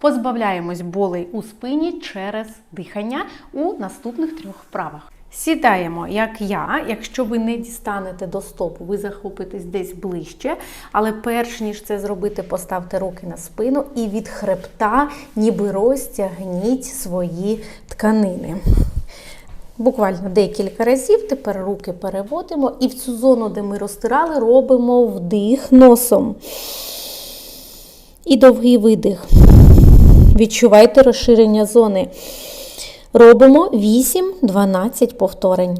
Позбавляємось болей у спині через дихання у наступних трьох вправах. Сідаємо, як я. Якщо ви не дістанете до стопу, ви захопитесь десь ближче. Але перш ніж це зробити, поставте руки на спину і від хребта, ніби розтягніть свої тканини. Буквально декілька разів. Тепер руки переводимо і в цю зону, де ми розтирали, робимо вдих носом. І довгий видих. Відчувайте розширення зони. Робимо 8-12 повторень.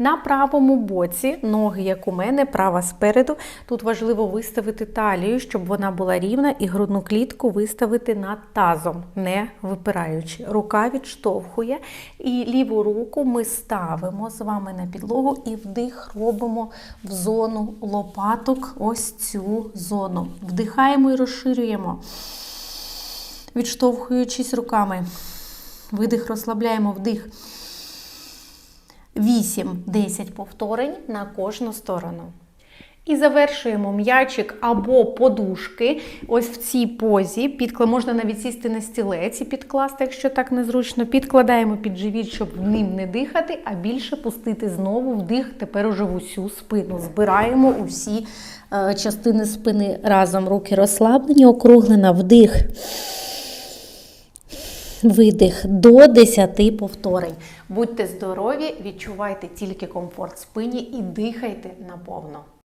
На правому боці ноги, як у мене, права спереду. Тут важливо виставити талію, щоб вона була рівна, і грудну клітку виставити над тазом, не випираючи. Рука відштовхує, і ліву руку ми ставимо з вами на підлогу і вдих робимо в зону лопаток, ось цю зону. Вдихаємо і розширюємо, відштовхуючись руками. Видих розслабляємо вдих. 8-10 повторень на кожну сторону. І завершуємо м'ячик або подушки. Ось в цій позі. Підкла... Можна навіть сісти на стілець і підкласти, якщо так незручно. Підкладаємо під живіт, щоб ним не дихати, а більше пустити знову вдих, тепер уже в усю спину. Збираємо усі е, частини спини разом. Руки розслаблені, округлена, вдих. Видих до 10 повторень. Будьте здорові, відчувайте тільки комфорт спині і дихайте наповно.